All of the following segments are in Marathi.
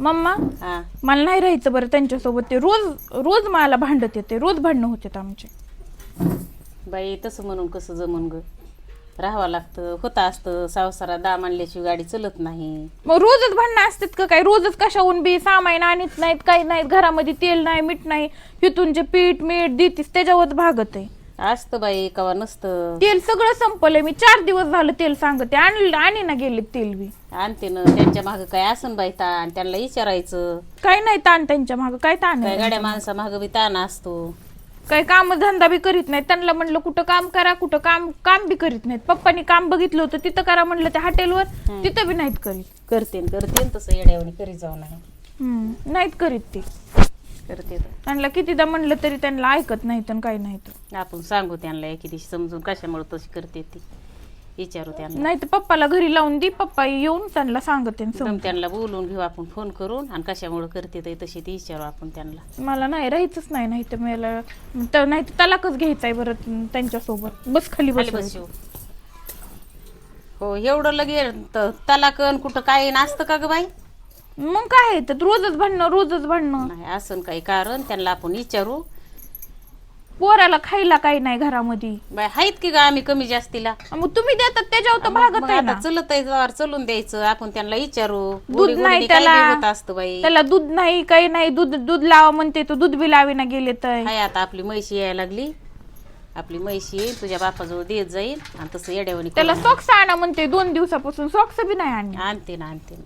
मम्मा हा. मला नाही राहायचं बरं त्यांच्यासोबत ते. रोज रोज मला भांडत येते. रोज भांडणं होते आमचे. बाई तसं म्हणून कसं जमून ग? राहावं लागतं होतं असतं. संसारात दाम आणल्याशिवाय गाडी चलत नाही. मग रोजच भांडणं असतात का काय? रोजच कशाहून बी सामान आणत नाहीत काही नाहीत. घरामध्ये तेल नाही मीठ नाही. तिथून जे पीठ मीठ देतीस त्याच्यावर भागत आहे. असतं बाई कवा नसतं. तेल सगळं संपलंय. मी चार दिवस झालं तेल सांगते. आणलं आणि ना गेले तेल बी. आणते ना त्यांच्या मागं काय असन बाई ताण? त्यांना विचारायचं. काय नाही ताण त्यांच्या मागं काय ताण काय आहे गाड्या माणसा मागं बी ताण असतो. काही काम धंदा बी करीत नाहीत. त्यांना म्हणलं कुठं काम करा कुठं काम काम बी करीत नाहीत. पप्पानी काम बघितलं होतं तिथं करा म्हणलं त्या हॉटेलवर. तिथं बी नाहीत करीत. करते करते तसं येड्यावणी करी जाऊ नाही. हम्म, नाहीत करीत ते. करते त्यांना कितीदा म्हणलं तरी त्यांना ऐकत नाहीत आणि काही नाही तर आपण सांगू त्यांना एके दिवशी समजून कशामुळे तशी करते ती. विचारू त्यांना. नाही तर पप्पाला घरी लावून दे पप्पा येऊन त्यांना सांगते आणि एकदम समजून. त्यांना बोलून घेऊ आपण फोन करून आणि कशामुळे करते ते तशी ती विचारू आपण त्यांना. मला नाही राहायचंच नाही नाही तर मला तर नाही तर तलाकच घ्यायचाय बरं त्यांच्यासोबत. बस खाली खाली बस बसू. हो एवढं लगे त- तलाकन कुठं काय नसतं का ग बाई? मग काय तर रोजच भांडणं रोजच भांडणं. नाही असं काही कारण त्यांना आपण विचारू. पोराला खायला काही नाही घरामध्ये. बाई आहेत की ग आम्ही कमी जास्तीला? मग तुम्ही देतात त्याच्यावर तर भागत मग आहे आता ना. चलत आहे जवळ चलून द्यायचं. आपण त्यांना विचारू. दूध नाही काय बी त्याला. होत असतं बाई. त्याला दूध नाही काही नाही. दूध दूध लावा म्हणते तो. दूध बी लावी ना गेले तर. हाय आता आपली म्हैशी यायला लागली. आपली म्हैशी येईल तुझ्या बापाजवळ देत जाईल आणि तसं येड्यावानी त्याला करून सॉक्स आणा म्हणते दोन दिवसापासून. सॉक्स बी नाही आणले आणते ना आणते ना.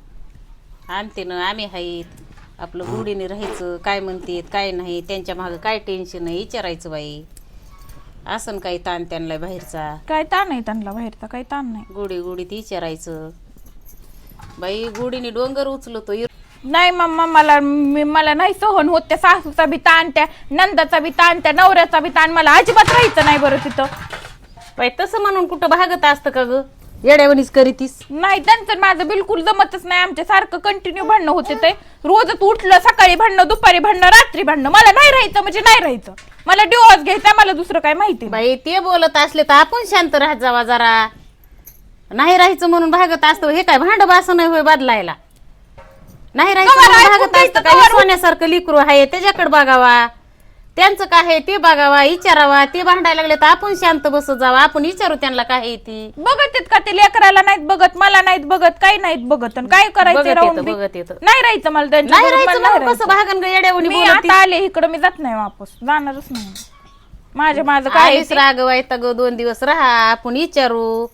आणते ना आम्ही आहेत आपलं गुढीने राहायचं काय म्हणतेत काय नाही त्यांच्या मागं काय टेन्शन आहे विचारायचं बाई. असं काही ताण त्यांना बाहेरचा. काय ताण नाही त्यांना बाहेरचा काही ताण नाही. गोडी गोडीत विचारायचं. बाई गोडीने डोंगर उचलतो नाही मम्मा मला मी- मला नाही सहन होत त्या सासूचा बी ताण त्या नंदाचा बी ताण त्या नवऱ्याचा बी ताण मला अजिबात राहायचं नाही बरं तिथं. बाई तसं म्हणून कुठं भागत असतं का ग? येड्यावणीच करीतीस. नाही त्यांचं माझं बिलकुल जमतच नाही. आमच्या सारखं कंटिन्यू भांडणं होते ते. रोजच उठलं सकाळी भांडणं दुपारी भांडणं रात्री भांडणं. मला नाही राहायचं म्हणजे नाही राहायचं. मला डिवॉर्स घ्यायचा मला दुसरं काय माहिती नाही. बाई ते बोलत असले तर आपण शांत राहत जावा जरा. नाही राहायचं म्हणून भागत असतो हे काय भांड बास नाही होय बदलायला? नाही राहायचं कवर म्हणून ऐकून भागत घ्यायचं, असतं काय कवर- सोन्यासारखं लिकरू आहे त्याच्याकडे बघावा. त्यांचं काय आहे ते बघावा विचारावा ते भांडायला लागले तर आपण शांत बसत जावा. आपण विचारू त्यांना काय आहे ती. बघत आहेत का ते? लेकराला नाहीत बघत मला नाहीत बघत काही नाहीत बघत. आणि काय करायचं बघत राहून येतं बी? बघत येतं. नाही राहायचं मला नाही त्यांच्या राहायचं म्हणून कसं भागन ग येड्यावणी मी बोलत? आता आले इकडं मी जात नाही वापस जाणारच नाही. माझ्या माझं काय आहे ते- वायता ग दोन दिवस राहा आपण विचारू.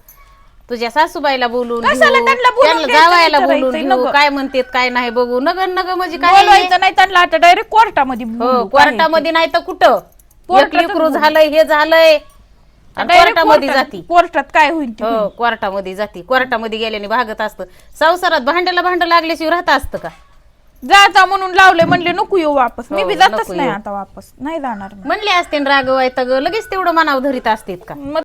तुझ्या सासूबाईला बोलून कशाला घेऊ. त्यांना बोलून त्यांना घ्यायचं, जावायला बोलून विचारायचं, घेऊ नको. काय म्हणतेत काय नाही बघू नग नग म्हणजे काय? बोलवायचं नाही त्यांना आता डायरेक्ट कोर्टामध्ये हो. कोर्टामध्ये नाही तर कुठं कोर्टातच लेकरू बोलू. झालंय हे झालंय आणि Direct कोर्टामध्ये कोर्टात- जाती कोर्टात काय होईल ते होईल. हो कोर्टामध्ये जाती कोर्टामध्ये गेल्याने भागत असतं संसारात भांड्याला भांड लागल्याशिवाय राहत असतं का जा जा म्हणून लावले म्हणले नको येऊ वापस मी हो, बी जातच नको नाही येऊ. आता वापस नाही जाणार मी. म्हणले असते राग वायता ग लगेच तेवढं मनावर धरीत असतेत का मग